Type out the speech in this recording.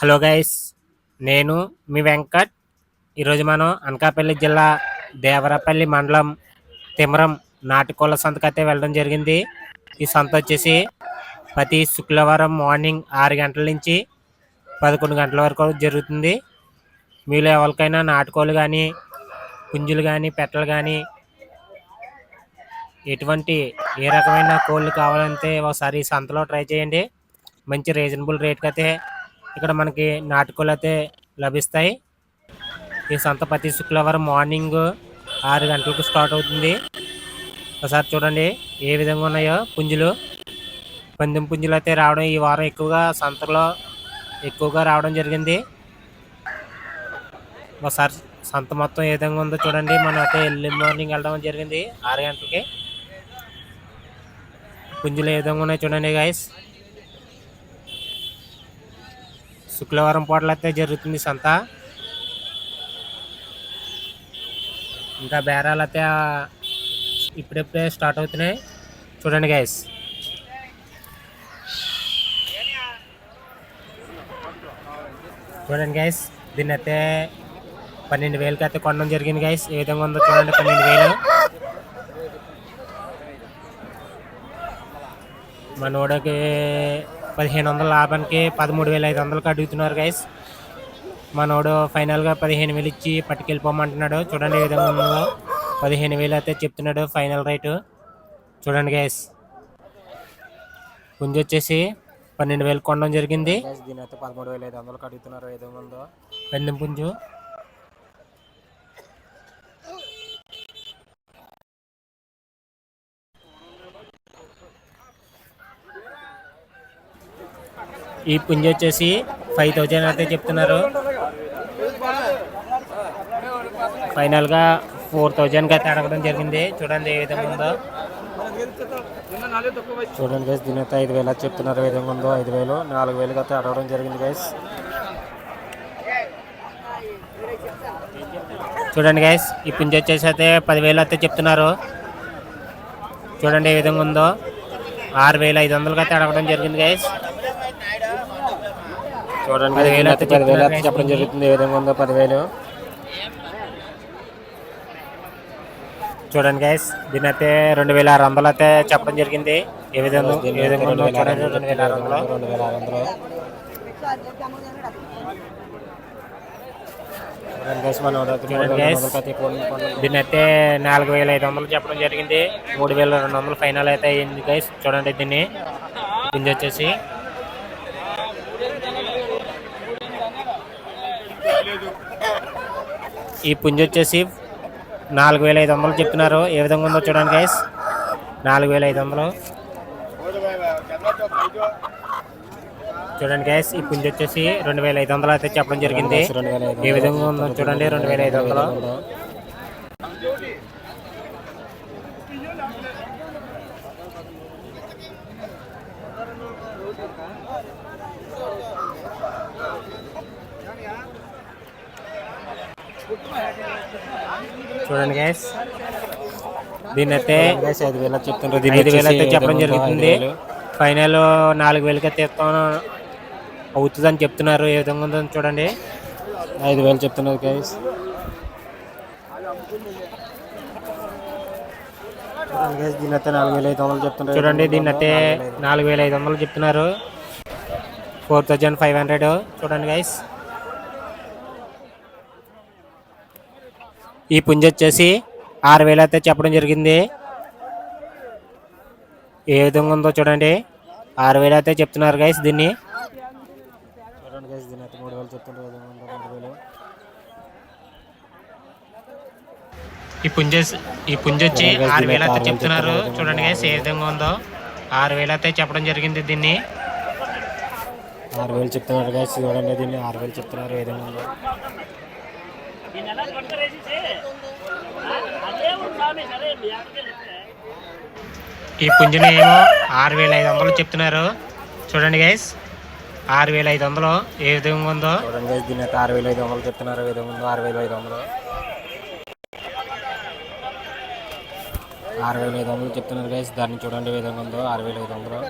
Hello guys నేను మీ వెంకట్. ఈరోజు మనం అనకాపల్లి జిల్లా దేవరపల్లి మండలం తిమరం నాటుకోళ్ళ సంతకైతే వెళ్ళడం జరిగింది. ఈ సంత వచ్చేసి ప్రతి శుక్రవారం మార్నింగ్ ఆరు గంటల నుంచి పదకొండు గంటల వరకు జరుగుతుంది. మీలో ఎవరికైనా నాటుకోళ్ళు కానీ పుంజులు కానీ పెట్టలు కానీ ఎటువంటి ఏ రకమైన కోళ్ళు కావాలంటే ఒకసారి సంతలో ట్రై చేయండి. మంచి రీజనబుల్ రేట్కి అయితే ఇక్కడ మనకి నాటుకోలు అయితే లభిస్తాయి. ఈ సంత ప్రతి శుక్రవారం మార్నింగ్ ఆరు గంటలకు స్టార్ట్ అవుతుంది. ఒకసారి చూడండి ఏ విధంగా ఉన్నాయో పుంజులు. పందెం పుంజులు అయితే రావడం ఈ వారం ఎక్కువగా సంతలో ఎక్కువగా రావడం జరిగింది. ఒకసారి సంత మొత్తం ఏ విధంగా ఉందో చూడండి. మనం అయితే ఎర్లీ మార్నింగ్ వెళ్ళడం జరిగింది ఆరు గంటలకి. పుంజులు ఏ విధంగా ఉన్నాయి చూడండి గాయస్ శుక్రవారం పూటలు అయితే జరుగుతుంది సంత. ఇంకా బేరాలు అయితే ఇప్పుడెప్పుడే స్టార్ట్ అవుతున్నాయి. చూడండి గైస్ చూడండి గైస్ దీన్ని అయితే పన్నెండు వేలకి అయితే కొనడం జరిగింది గైస్ ఏ విధంగా ఉందో చూడండి పన్నెండు వేలు. మనోడకి పదిహేను వందల లాభానికి పదమూడు వేల ఐదు వందలకి అడుగుతున్నారు గైస్ మనోడు ఫైనల్గా పదిహేను వేలు ఇచ్చి పట్టుకెళ్ళిపోమంటున్నాడు. చూడండి ఏ విధంగా ఉందో. పదిహేను వేలు అయితే చెప్తున్నాడు ఫైనల్ రేటు. చూడండి గైస్ పుంజు వచ్చేసి పన్నెండు వేలు కొనడం జరిగింది. దీని అయితే పదమూడు వేల ఐదు వందలకి అడుగుతున్నారు. ఏ విధంగా ఉందో. పెందెం పుంజు. ఈ పుంజు వచ్చేసి ఫైవ్ థౌజండ్ అయితే చెప్తున్నారు. ఫైనల్గా ఫోర్ థౌజండ్కి అయితే అడగడం జరిగింది. చూడండి ఏ విధంగా ఉందో. చూడండి గైస్ దీని అయితే ఐదు వేలు అయితే చెప్తున్నారు. ఏ విధంగా ఉందో ఐదు వేలు నాలుగు వేలుగా అయితే అడగడం జరిగింది గైస్ చూడండి గైస్ ఈ పుంజ వచ్చేసి అయితే పదివేలు అయితే చెప్తున్నారు. చూడండి ఏ విధంగా ఉందో. ఆరు వేల ఐదు వందలకి అయితే అడగడం జరిగింది గైస్ చూడండి పదివేలు అయితే పదివేలు అయితే చెప్పడం జరుగుతుంది. ఏ విధంగా ఉందో పదివేలు. చూడండి గైస్ దీని అయితే రెండు వేల ఆరు వందలు అయితే చెప్పడం జరిగింది. ఏ విధంగా ఏ విధంగా ఉందో చూడండి. రెండు వేల ఆరు వందలు. రెండు వేల ఆరు వందలు. చూడండి guys, మన వాడు అయితే నాలుగు వేల ఐదు వందలు చెప్పడం జరిగింది. మూడు వేల రెండు వందలు ఫైనల్ అయితే అయ్యింది గైస్ చూడండి దీన్ని. దీన్ని వచ్చేసి ఈ పుంజు వచ్చేసి నాలుగు వేల ఐదు వందలు చెప్తున్నారు ఏ విధంగా ఉందో చూడండి గైస్ నాలుగు వేల ఐదు వందలు. చూడండి గైస్ ఈ పుంజు వచ్చేసి రెండు వేల ఐదు వందలు అయితే చెప్పడం జరిగింది. ఏ విధంగా ఉందో చూడండి రెండు వేల ఐదు వందలు. చూడండి గైస్ దీన్ని అయితే ఐదు వేల చెప్తున్నారు. ఐదు వేలు అయితే చెప్పడం జరుగుతుంది. ఫైనల్ నాలుగు వేలకి అయితే ఇస్తాం. అవుతుందని చెప్తున్నారు. ఏ విధంగా ఉందో చూడండి. ఐదు వేలు చెప్తున్నారు గైస్ దీని అయితే నాలుగు వేల ఐదు వందలు చెప్తున్నారు. చూడండి దీన్ని అయితే నాలుగు వేల. ఐదు వందలు చెప్తున్నారు. ఫోర్ థౌజండ్ ఫైవ్ హండ్రెడ్ చూడండి గైస్ ఈ పుంజ వచ్చేసి ఆరు వేలు అయితే చెప్పడం జరిగింది. ఏ విధంగా ఉందో చూడండి. ఆరు వేలు అయితే చెప్తున్నారు గైస్ దీన్ని. చూడండి గైస్ దీన్ని అయితే మూడు వేలు చెప్తున్నారు ఏ విధంగా ఉందో మూడు వేలు. ఈ పుంజ ఈ పుంజ వచ్చి ఆరు వేలు అయితే చెప్తున్నారు. చూడండి గైస్ ఏ విధంగా ఉందో. ఆరు వేలు అయితే చెప్పడం జరిగింది దీన్ని. ఆరు వేలు చెప్తున్నారు గైస్ చూడండి దీన్ని. ఆరు వేలు చెప్తున్నారు ఏ విధంగా ఉందో. ఈ పుంజుని ఏమో ఆరు వేల ఐదు వందలు చెప్తున్నారు చూడండి గైస్ ఆరు వేల ఐదు వందలు ఏ విధంగా ఉందో. చూడండి గైస్ దీని అయితే ఆరు వేల ఐదు వందలు చెప్తున్నారు ఏ విధంగా ఉందో ఆరు వేల ఐదు వందలు ఆరు వేల ఐదు వందలు చెప్తున్నారు గైస్ దాన్ని చూడండి ఏ విధంగా ఉందో ఆరు వేల ఐదు వందలు